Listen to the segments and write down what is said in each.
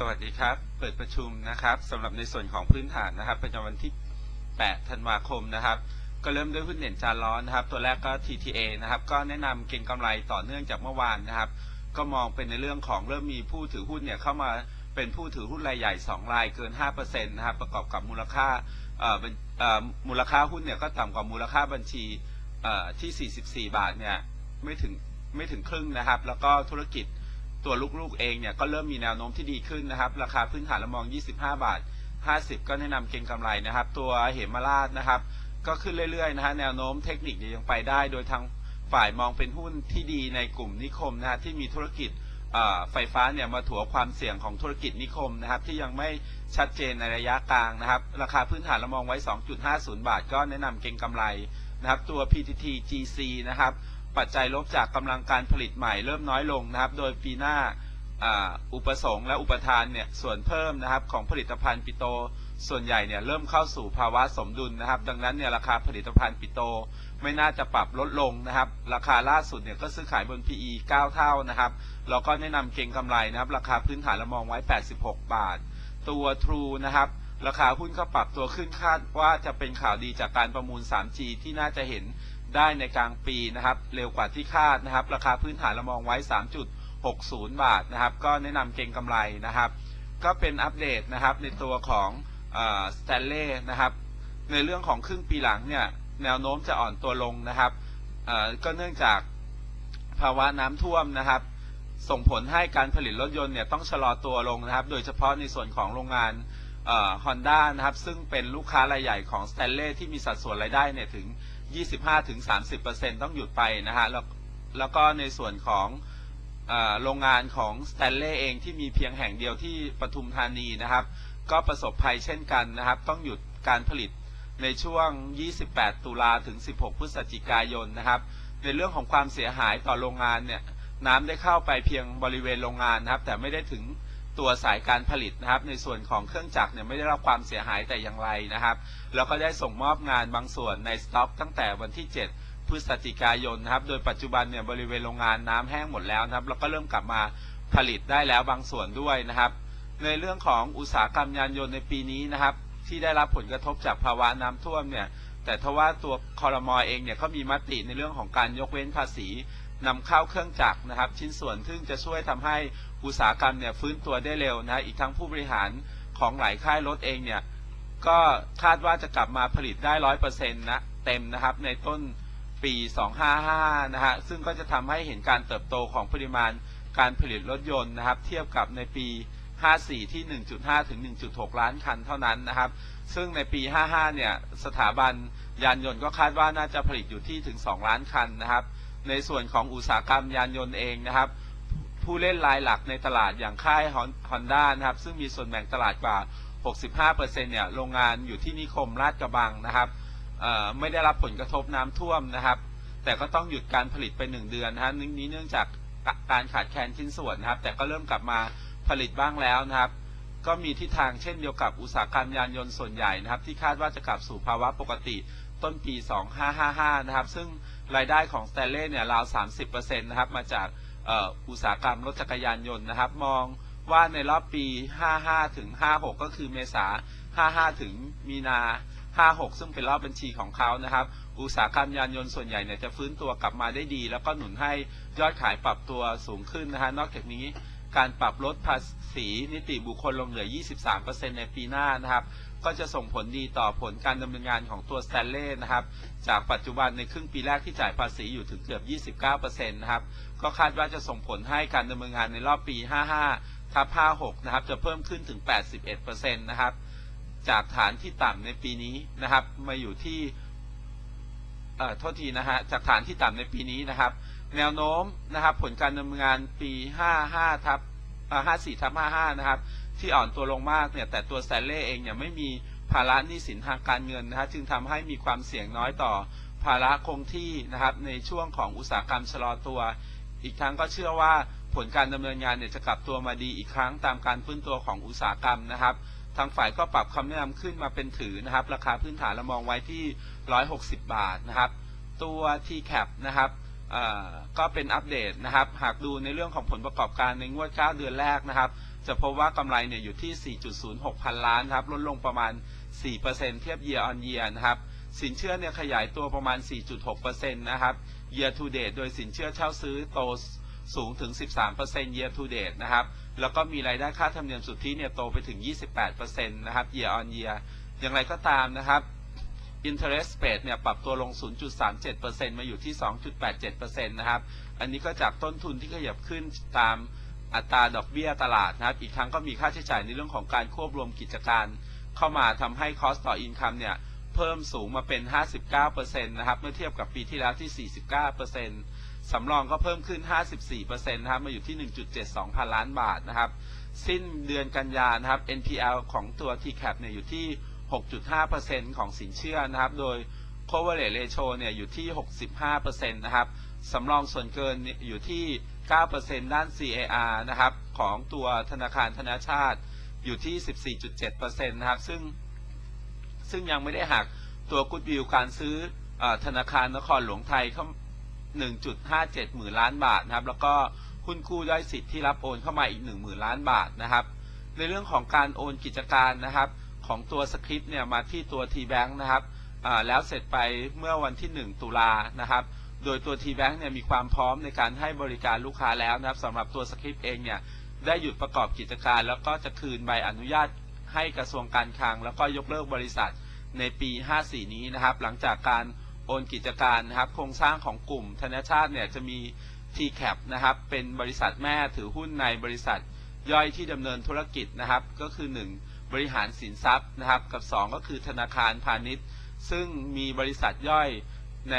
สวัสดีครับ เปิดประชุมนะครับสำหรับในส่วนของพื้นฐานนะครับประจำวันที่ 8 ธันวาคมนะครับ ก็เริ่มด้วยหุ้นเด่นจานร้อนนะครับ ตัวแรกก็ TTA นะครับ ก็แนะนำเก็งกำไรต่อเนื่องจากเมื่อวานนะครับ ก็มองเป็นในเรื่องของเริ่มมีผู้ถือหุ้นเนี่ยเข้ามาเป็นผู้ถือหุ้นรายใหญ่ 2 รายเกิน 5%นะครับ ประกอบกับมูลค่าเอ่อเป็นเอ่อมูลค่าหุ้นเนี่ยก็ต่ำกว่ามูลค่าบัญชีเอ่อที่ 44 บาทเนี่ยไม่ถึงไม่ถึงครึ่งนะครับ แล้วก็ธุรกิจ ตัวลูกๆเองเนี่ยก็เริ่มมีแนวโน้มที่ดีขึ้นนะครับ ราคาพื้นฐานเรามอง 25 บาท 50 ก็แนะนำเก็งกำไรนะครับ ตัวเหมราชนะครับ ก็ขึ้นเรื่อยๆนะฮะแนวโน้มเทคนิคยังไปได้ โดยทางฝ่ายมองเป็นหุ้นที่ดีในกลุ่มนิคมนะฮะที่มีธุรกิจไฟฟ้าเนี่ยมาถัวความเสี่ยงของธุรกิจนิคมนะครับ ที่ยังไม่ชัดเจนในระยะกลางนะครับ ราคาพื้นฐานเรามองไว้ 2.50 บาท ก็แนะนำเก็งกำไรนะครับ ตัว PTT GC นะครับ ปัจจัยลบจากกำลังการผลิตใหม่เริ่มน้อยลงนะครับ โดยปีหน้าอุปสงค์และอุปทานเนี่ยส่วนเพิ่มนะครับของผลิตภัณฑ์ปิโตส่วนใหญ่เนี่ยเริ่มเข้าสู่ภาวะสมดุลนะครับ ดังนั้นเนี่ยราคาผลิตภัณฑ์ปิโตไม่น่าจะปรับลดลงนะครับ ราคาล่าสุดเนี่ยก็ซื้อขายบน PE 9 เท่านะครับเราก็แนะนำเก็งกำไรนะครับ ราคาพื้นฐานเรามองไว้ 86 บาท ตัว True นะครับ ราคาหุ้นก็ปรับตัวขึ้นคาดว่าจะเป็นข่าวดีจากการประมูล 3G ที่น่าจะเห็น ได้ในกลางปีนะครับ เร็วกว่าที่คาดนะครับ ราคาพื้นฐานเรามองไว้ 3.60 บาทนะครับ ก็แนะนำเก็งกำไรนะครับ ก็เป็นอัปเดตนะครับในตัวของสแตนเล่นะครับ ในเรื่องของครึ่งปีหลังเนี่ย แนวโน้มจะอ่อนตัวลงนะครับ ก็เนื่องจากภาวะน้ำท่วมนะครับ ส่งผลให้การผลิตรถยนต์เนี่ยต้องชะลอตัวลงนะครับ โดยเฉพาะในส่วนของโรงงานฮอนด้านะครับ ซึ่งเป็นลูกค้ารายใหญ่ของสแตนเล่ที่มีสัดส่วนรายได้เนี่ยถึง 25-30%ต้องหยุดไปนะฮะแล้วแล้วก็ในส่วนของโรงงานของสแตนเล่เองที่มีเพียงแห่งเดียวที่ปทุมธานีนะครับ ก็ประสบภัยเช่นกันนะครับ ต้องหยุดการผลิตในช่วง 28 ตุลาถึง 16 พฤศจิกายนนะครับ ในเรื่องของความเสียหายต่อโรงงานเนี่ยน้ำได้เข้าไปเพียงบริเวณโรงงานนะครับ แต่ไม่ได้ถึง ตัวสายการผลิตนะครับ ในส่วนของเครื่องจักรเนี่ยไม่ได้รับความเสียหายแต่อย่างไรนะครับ แล้วก็ได้ส่งมอบงานบางส่วนในสต็อกตั้งแต่วันที่ 7 พฤศจิกายนนะครับ โดยปัจจุบันเนี่ยบริเวณโรงงานน้ำแห้งหมดแล้วนะครับ แล้วก็เริ่มกลับมาผลิตได้แล้วบางส่วนด้วยนะครับ ในเรื่องของอุตสาหกรรมยานยนต์ในปีนี้นะครับ ที่ได้รับผลกระทบจากภาวะน้ำท่วมเนี่ยแต่ทว่าตัวคอรมอเองเนี่ยเขามีมติในเรื่องของการยกเว้นภาษี นำเข้าเครื่องจักรนะครับ ชิ้นส่วนซึ่งจะช่วยทำให้อุตสาหกรรมเนี่ยฟื้นตัวได้เร็วนะอีกทั้งผู้บริหารของหลายค่ายรถเองเนี่ยก็คาดว่าจะกลับมาผลิตได้ร้อยเปอร์เซ็นต์นะเต็มนะครับในต้นปี 2555 นะฮะซึ่งก็จะทำให้เห็นการเติบโตของปริมาณการผลิตรถยนต์นะครับ เทียบกับในปี 54 ที่ 1.5 ถึง 1.6 ล้านคันเท่านั้นนะครับ ซึ่งในปี 55 เนี่ย สถาบันยานยนต์ก็คาดว่าน่าจะผลิตอยู่ที่ถึง 2 ล้านคันนะครับ ในส่วนของอุตสาหกรรมยานยนต์เองนะครับ ผู้เล่นรายหลักในตลาดอย่างค่ายฮอนด้านะครับ ซึ่งมีส่วนแบ่งตลาดกว่า 65%เนี่ยโรงงานอยู่ที่นิคมลาดกระบังนะครับไม่ได้รับผลกระทบน้ำท่วมนะครับ แต่ก็ต้องหยุดการผลิตไป 1 เดือนนะฮะนี้เนื่องจากการขาดแคลนชิ้นส่วนนะครับ แต่ก็เริ่มกลับมาผลิตบ้างแล้วนะครับ ก็มีทิศทางเช่นเดียวกับอุตสาหกรรมยานยนต์ส่วนใหญ่นะครับ ที่คาดว่าจะกลับสู่ภาวะปกติ ต้นปี 2555 นะครับ ซึ่งรายได้ของสเตเล่เนี่ยราว 30%นะครับ มาจากอุตสาหกรรมรถจักรยานยนต์นะครับ มองว่าในรอบปี 55 ถึง 56 ก็คือเมษา 55 ถึงมีนา 56 ซึ่งเป็นรอบบัญชีของเขานะครับ อุตสาหกรรมยานยนต์ส่วนใหญ่เนี่ยจะฟื้นตัวกลับมาได้ดี แล้วก็หนุนให้ยอดขายปรับตัวสูงขึ้นนะฮะ นอกจากนี้ การปรับลดภาษีนิติบุคคลลงเหลือ 23%ในปีหน้านะครับ ก็จะส่งผลดีต่อผลการดำเนินงานของตัวสแตนเล่นะครับ จากปัจจุบันในครึ่งปีแรกที่จ่ายภาษีอยู่ถึงเกือบ 29%นะครับ ก็คาดว่าจะส่งผลให้การดำเนินงานในรอบปี 55ทับ56 นะครับ จะเพิ่มขึ้นถึง 81%นะครับ จากฐานที่ต่ำในปีนี้นะครับ มาอยู่ที่ เอ่อ โทษทีนะฮะ จากฐานที่ต่ำในปีนี้นะครับ แนวโน้มนะครับ ผลการดำเนินงานปี 55ทับ54ทับ55 นะครับ ที่อ่อนตัวลงมากเนี่ย แต่ตัวแซลเล่เองเนี่ยไม่มีภาระหนี้สินทางการเงินนะฮะจึงทำให้มีความเสี่ยงน้อยต่อภาระคงที่นะครับ ในช่วงของอุตสาหกรรมชะลอตัว อีกทั้งก็เชื่อว่าผลการดำเนินงานเนี่ยจะกลับตัวมาดีอีกครั้งตามการฟื้นตัวของอุตสาหกรรมนะครับ ทางฝ่ายก็ปรับคำแนะนำขึ้นมาเป็นถือนะครับ ราคาพื้นฐานเรามองไว้ที่ 160 บาทนะครับ ตัว TCAP นะครับ ก็เป็นอัปเดตนะครับ หากดูในเรื่องของผลประกอบการในงวด 9 เดือนแรกนะครับ จะพบว่ากำไรเนี่ยอยู่ที่ 4.06 พันล้านครับ ลดลงประมาณ 4%เทียบ year on year นะครับ สินเชื่อเนี่ยขยายตัวประมาณ 4.6%นะครับ year to date โดยสินเชื่อเช่าซื้อโตสูงถึง 13% year to date นะครับ แล้วก็มีรายได้ค่าธรรมเนียมสุทธิเนี่ยโตไปถึง 28%นะครับ year on year อย่างไรก็ตามนะครับ interest rate เนี่ยปรับตัวลง 0.37%มาอยู่ที่ 2.87%นะครับ อันนี้ก็จากต้นทุนที่ขยับขึ้นตามอัตราดอกเบี้ยตลาดนะครับ อีกทั้งก็มีค่าใช้จ่ายในเรื่องของการควบรวมกิจการเข้ามาทำให้ cost ต่อ income เนี่ยเพิ่มสูงมาเป็น 59%นะครับเมื่อเทียบกับปีที่แล้วที่ 49%สำรองก็เพิ่มขึ้น 54%นะครับมาอยู่ที่ 1.72 พันล้านบาทนะครับ สิ้นเดือนกันยานะครับ NPL ของตัว TCAP เนี่ยอยู่ที่ 6.5%ของสินเชื่อนะครับ โดย coverage ratio เนี่ยอยู่ที่ 65%นะครับสำรองส่วนเกินอยู่ที่ 9%ด้าน CAR นะครับ ของตัวธนาคารธนาชาติอยู่ที่ 14.7%นะครับ ซึ่ง ซึ่งยังไม่ได้หักตัวกุดวิวการซื้ออธนาคารนครหลวงไทยเข้า1.57 หมื่นล้านบาทนะครับ แล้วก็หุ้นกู้ย่อยสิทธิ์ที่รับโอนเข้ามาอีก 1 0,000 ล้านบาทนะครับ ในเรื่องของการโอนกิจการนะครับ ของตัวสคริปต์เนี่ยมาที่ตัว T-Bank นะครับแล้วเสร็จไปเมื่อวันที่ 1 ตุลานะครับ โดยตัว T-Bank เนี่ยมีความพร้อมในการให้บริการลูกค้าแล้วนะครับสำหรับตัวสคริปต์เองเนี่ยได้หยุดประกอบกิจการ แล้วก็จะคืนใบอนุญาตให้กระทรวงการคลัง แล้วก็ยกเลิกบริษัทในปี 54 นี้นะครับ หลังจากการโอนกิจการนะครับ โครงสร้างของกลุ่มธนชาติเนี่ยจะมี TCAP นะครับ เป็นบริษัทแม่ถือหุ้นในบริษัทย่อยที่ดำเนินธุรกิจนะครับ ก็คือ 1 บริหารสินทรัพย์นะครับ กับ 2 ก็คือธนาคารพาณิชย์ ซึ่งมีบริษัทย่อยใน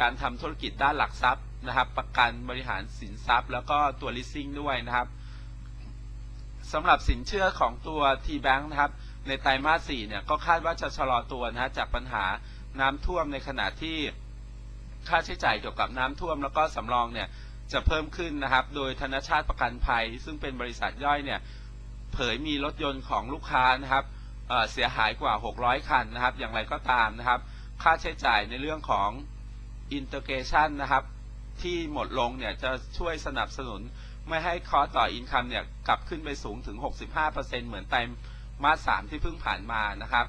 การทำธุรกิจด้านหลักทรัพย์นะครับ ประกันบริหารสินทรัพย์ แล้วก็ตัว leasing ด้วยนะครับสำหรับสินเชื่อของตัว T-Bank นะครับ ในไตรมาส4เนี่ยก็คาดว่าจะชะลอตัวนะฮะจากปัญหาน้ำท่วมในขณะที่ค่าใช้จ่ายเกี่ยวกับน้ำท่วมแล้วก็สำรองเนี่ยจะเพิ่มขึ้นนะครับ โดยธนชาติประกันภัย ซึ่งเป็นบริษัทย่อยเนี่ย เผยมีรถยนต์ของลูกค้านะครับเเสียหายกว่า 600 คันนะครับ อย่างไรก็ตามนะครับ ค่าใช้จ่ายในเรื่องของอินเตอร์เกชันนะครับ ที่หมดลงเนี่ยจะช่วยสนับสนุนไม่ให้คอสต่ออินคัมเนี่ยกลับขึ้นไปสูงถึง 65%เหมือนไตรมาส 3 ที่เพิ่งผ่านมานะครับ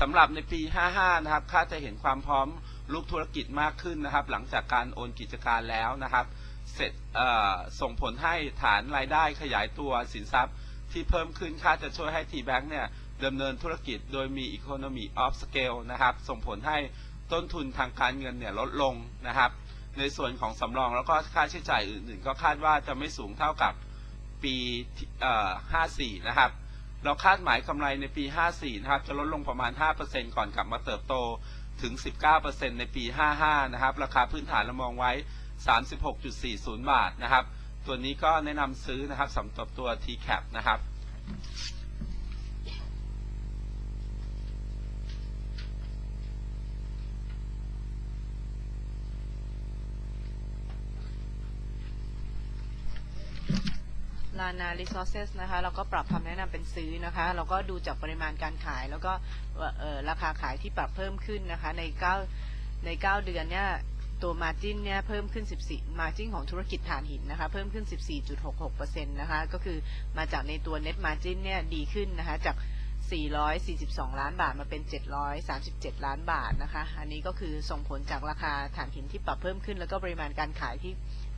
สำหรับในปี 55 นะครับคาดจะเห็นความพร้อมลูกธุรกิจมากขึ้นนะครับ หลังจากการโอนกิจการแล้วนะครับ เสร็จส่งผลให้ฐานรายได้ขยายตัวสินทรัพย์ที่เพิ่มขึ้นคาดจะช่วยให้ T-Bank เนี่ยดำเนินธุรกิจโดยมี Economy of Scale นะครับ ส่งผลให้ต้นทุนทางการเงินเนี่ยลดลงนะครับ ในส่วนของสำรองแล้วก็ค่าใช้จ่ายอื่นๆ ก็คาดว่าจะไม่สูงเท่ากับปี 54 นะครับ เราคาดหมายกำไรในปี 54 นะครับ จะลดลงประมาณ 5%ก่อนกลับมาเติบโตถึง 19%ในปี 55 นะครับ ราคาพื้นฐานเรามองไว้ 36.40 บาทนะครับ ตัวนี้ก็แนะนำซื้อนะครับสำหรับตัว TCAP นะครับลานา resources นะคะเราก็ปรับคำแนะนำเป็นซื้อนะคะ เราก็ดูจากปริมาณการขาย แล้วก็ราคาขายที่ปรับเพิ่มขึ้นนะคะ ใน 9 ใน 9 เดือนเนี่ย ตัว margin เนี่ยเพิ่มขึ้น 14 margin ของธุรกิจถ่านหินนะคะ เพิ่มขึ้น 14.66%นะคะ ก็คือมาจากในตัว net margin เนี่ยดีขึ้นนะคะ จาก 442 ล้านบาทมาเป็น 737 ล้านบาทนะคะ อันนี้ก็คือส่งผลจากราคาถ่านหินที่ปรับเพิ่มขึ้น แล้วก็ปริมาณการขายที่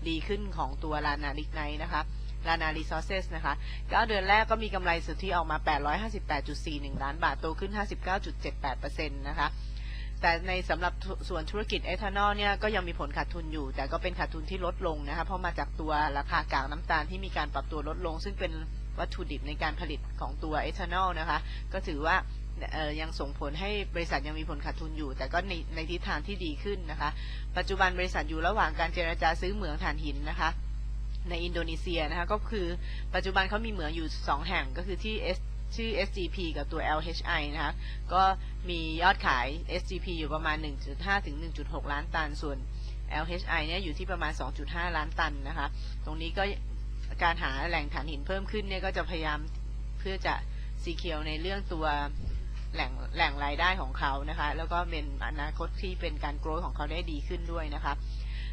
ดีขึ้นของตัวลานาลิกไนนะคะลานารีซอสเซสนะคะ 9 เดือนแรกก็มีกำไรสุทธิออกมา 858.41 ล้านบาท โตขึ้น 59.78%นะคะ แต่ในสำหรับส่วนธุรกิจเอทานอลเนี่ยก็ยังมีผลขาดทุนอยู่ แต่ก็เป็นขาดทุนที่ลดลงนะคะเพราะมาจากตัวราคากากน้ำตาลที่มีการปรับตัวลดลง ซึ่งเป็นวัตถุดิบในการผลิตของตัวเอทานอลนะคะ ก็ถือว่ายังส่งผลให้บริษัทยังมีผลขาดทุนอยู่ แต่ก็ในในทิศทางที่ดีขึ้นนะคะ ปัจจุบันบริษัทอยู่ระหว่างการเจรจาซื้อเหมืองถ่านหินนะคะในอินโดนีเซียนะคะก็คือปัจจุบันเขามีเหมืองอยู่ 2 แห่งก็คือที่ S ชื่อ SGP กับตัว LHI นะคะ ก็มียอดขาย SGP อยู่ประมาณ 1.5 ถึง 1.6 ล้านตัน ส่วน LHI เนี่ยอยู่ที่ประมาณ 2.5 ล้านตันนะคะ ตรงนี้ก็การหาแหล่งถ่านหินเพิ่มขึ้นเนี่ยก็จะพยายามเพื่อจะซีเคียวในเรื่องตัวแหล่งแหล่งรายได้ของเขานะคะ แล้วก็เป็นอนาคตที่เป็นการโกรธของเขาได้ดีขึ้นด้วยนะคะ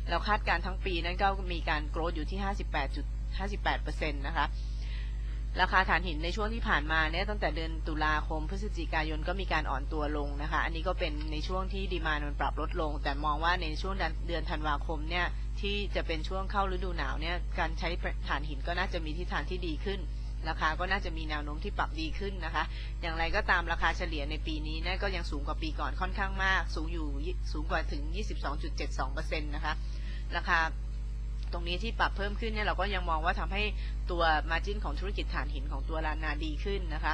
เราคาดการทั้งปีนั้นก็มีการโกรธอยู่ที่ 58.58%นะคะ ราคาถ่านหินในช่วงที่ผ่านมาเนี่ยตั้งแต่เดือนตุลาคมพฤศจิกายนก็มีการอ่อนตัวลงนะคะ อันนี้ก็เป็นในช่วงที่ดีมานมันปรับลดลง แต่มองว่าในช่วงเดือนธันวาคมเนี่ยที่จะเป็นช่วงเข้าฤดูหนาวเนี่ยการใช้ถ่านหินก็น่าจะมีทิศทางที่ดีขึ้น ราคาก็น่าจะมีแนวโน้มที่ปรับดีขึ้นนะคะ อย่างไรก็ตามราคาเฉลี่ยในปีนี้เนี่ยก็ยังสูงกว่าปีก่อนค่อนข้างมาก สูงอยู่สูงกว่าถึง 22.72%นะคะราคา ตรงนี้ที่ปรับเพิ่มขึ้นเนี่ยเราก็ยังมองว่าทำให้ตัว margin ของธุรกิจถ่านหินของตัวลานนาดีขึ้นนะคะ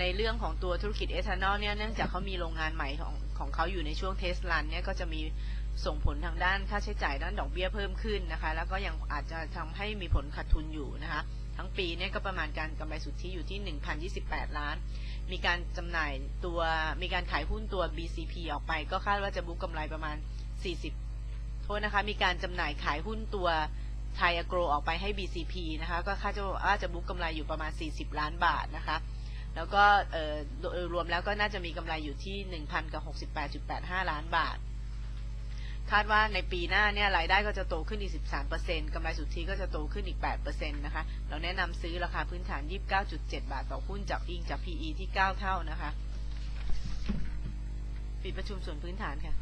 ในเรื่องของตัวธุรกิจเอทานอลเนี่ยเนื่องจากเขามีโรงงานใหม่ของของเขาอยู่ในช่วงเทสลันเนี่ยก็จะมีส่งผลทางด้านค่าใช้จ่ายด้านดอกเบี้ยเพิ่มขึ้นนะคะ แล้วก็ยังอาจจะทำให้มีผลขาดทุนอยู่นะคะ ทั้งปีเนี่ยก็ประมาณการกำไรสุทธิอยู่ที่ 1,028 ล้าน มีการจำหน่ายตัวมีการขายหุ้นตัว BCP ออกไป ก็คาดว่าจะบุ๊กกำไรประมาณ 40 โทษนะคะ มีการจำหน่ายขายหุ้นตัวไทยอโกรออกไปให้ BCP นะคะ ก็คาดว่าจะบุ๊กกำไรอยู่ประมาณ 40 ล้านบาทนะคะ แล้วก็รวมแล้วก็น่าจะมีกำไรอยู่ที่ 1,000กับ68.85 ล้านบาท คาดว่าในปีหน้าเนี่ยรายได้ก็จะโตขึ้นอีก 13%กำไรสุทธิก็จะโตขึ้นอีก 8%นะคะ เราแนะนำซื้อราคาพื้นฐาน 29.7 บาทต่อหุ้นจากอิงจาก PE ที่ 9 เท่านะคะ ปิดประชุมส่วนพื้นฐานค่ะ